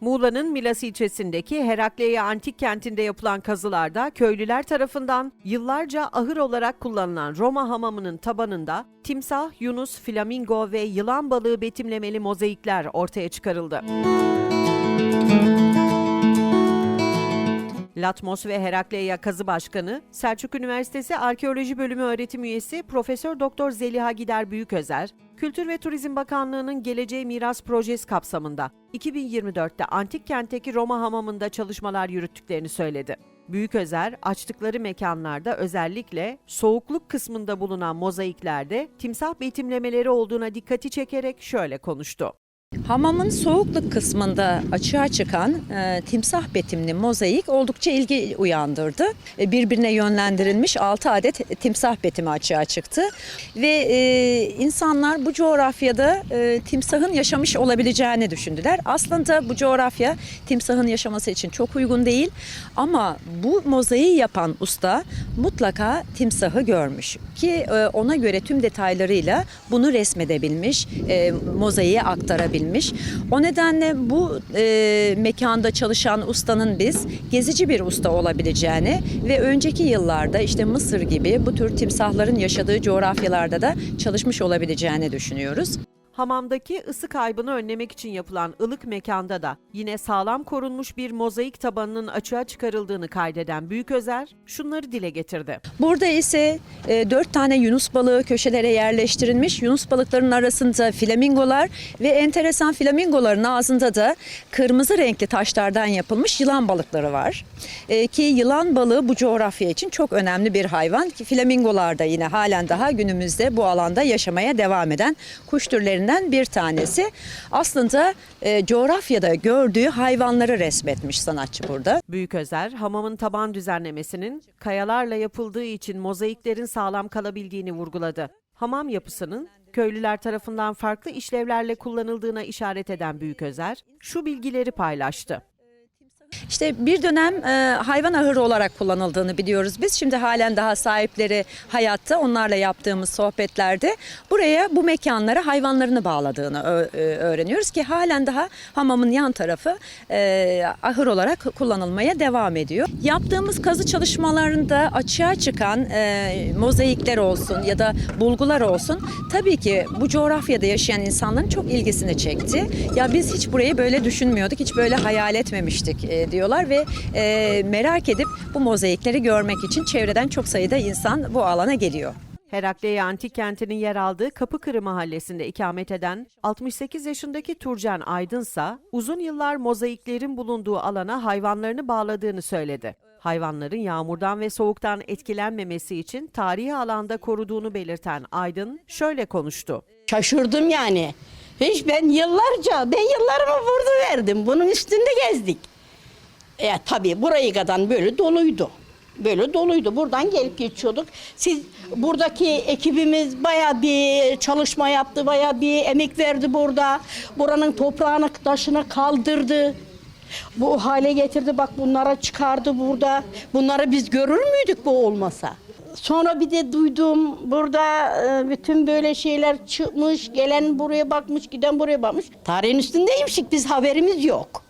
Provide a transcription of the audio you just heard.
Muğla'nın Milas ilçesindeki Herakleia Antik Kenti'nde yapılan kazılarda köylüler tarafından yıllarca ahır olarak kullanılan Roma hamamının tabanında timsah, yunus, flamingo ve yılan balığı betimlemeli mozaikler ortaya çıkarıldı. Latmos ve Herakleia Kazı Başkanı, Selçuk Üniversitesi Arkeoloji Bölümü öğretim üyesi Profesör Doktor Zeliha Gider Büyüközer, Kültür ve Turizm Bakanlığı'nın Geleceğe Miras Projesi kapsamında 2024'te Antik Kent'teki Roma hamamında çalışmalar yürüttüklerini söyledi. Büyüközer, açtıkları mekanlarda özellikle soğukluk kısmında bulunan mozaiklerde timsah betimlemeleri olduğuna dikkati çekerek şöyle konuştu. Hamamın soğukluk kısmında açığa çıkan e, timsah betimli mozaik oldukça ilgi uyandırdı. E, birbirine yönlendirilmiş 6 adet timsah betimi açığa çıktı. Ve e, insanlar bu coğrafyada e, timsahın yaşamış olabileceğini düşündüler. Aslında bu coğrafya timsahın yaşaması için çok uygun değil. Ama bu mozaiği yapan usta mutlaka timsahı görmüş. Ki e, ona göre tüm detaylarıyla bunu resmedebilmiş, e, mozaiğe aktarabilmiş. O nedenle bu e, mekanda çalışan ustanın biz gezici bir usta olabileceğini ve önceki yıllarda işte Mısır gibi bu tür timsahların yaşadığı coğrafyalarda da çalışmış olabileceğini düşünüyoruz. Hamamdaki ısı kaybını önlemek için yapılan ılık mekanda da yine sağlam korunmuş bir mozaik tabanının açığa çıkarıldığını kaydeden Büyüközer şunları dile getirdi. Burada ise e, dört tane yunus balığı köşelere yerleştirilmiş. Yunus balıklarının arasında flamingolar ve enteresan flamingoların ağzında da kırmızı renkli taşlardan yapılmış yılan balıkları var. E, ki yılan balığı bu coğrafya için çok önemli bir hayvan. Ki flamingolar da yine halen daha günümüzde bu alanda yaşamaya devam eden kuş türlerinden bir tanesi. Aslında e, coğrafyada gördüğü hayvanları resmetmiş sanatçı burada. Büyüközer, hamamın taban düzenlemesinin kayalarla yapıldığı için mozaiklerin sağlam kalabildiğini vurguladı. Hamam yapısının köylüler tarafından farklı işlevlerle kullanıldığına işaret eden Büyüközer, şu bilgileri paylaştı. İşte bir dönem e, hayvan ahırı olarak kullanıldığını biliyoruz biz. Şimdi halen daha sahipleri hayatta onlarla yaptığımız sohbetlerde buraya bu mekanlara hayvanlarını bağladığını e, öğreniyoruz ki halen daha hamamın yan tarafı e, ahır olarak kullanılmaya devam ediyor. Yaptığımız kazı çalışmalarında açığa çıkan e, mozaikler olsun ya da bulgular olsun tabii ki bu coğrafyada yaşayan insanların çok ilgisini çekti. Ya biz hiç burayı böyle düşünmüyorduk, hiç böyle hayal etmemiştik e, diyorlar ve e, merak edip bu mozaikleri görmek için çevreden çok sayıda insan bu alana geliyor. Herakleia Antik Kenti'nin yer aldığı Kapıkırı mahallesinde ikamet eden 68 yaşındaki Turcan Aydınsa uzun yıllar mozaiklerin bulunduğu alana hayvanlarını bağladığını söyledi. Hayvanların yağmurdan ve soğuktan etkilenmemesi için tarihi alanda koruduğunu belirten Aydın şöyle konuştu. Şaşırdım yani. Hiç ben yıllarca, ben yıllarımı vurdu verdim. Bunun üstünde gezdik. E tabii burayı kadar böyle doluydu. Böyle doluydu. Buradan gelip geçiyorduk. Siz buradaki ekibimiz bayağı bir çalışma yaptı, bayağı bir emek verdi burada. Buranın toprağını, taşını kaldırdı. Bu hale getirdi. Bak bunlara çıkardı burada. Bunları biz görür müydük bu olmasa? Sonra bir de duydum burada e, bütün böyle şeyler çıkmış. Gelen buraya bakmış, giden buraya bakmış. Tarihin üstündeymişik biz haberimiz yok.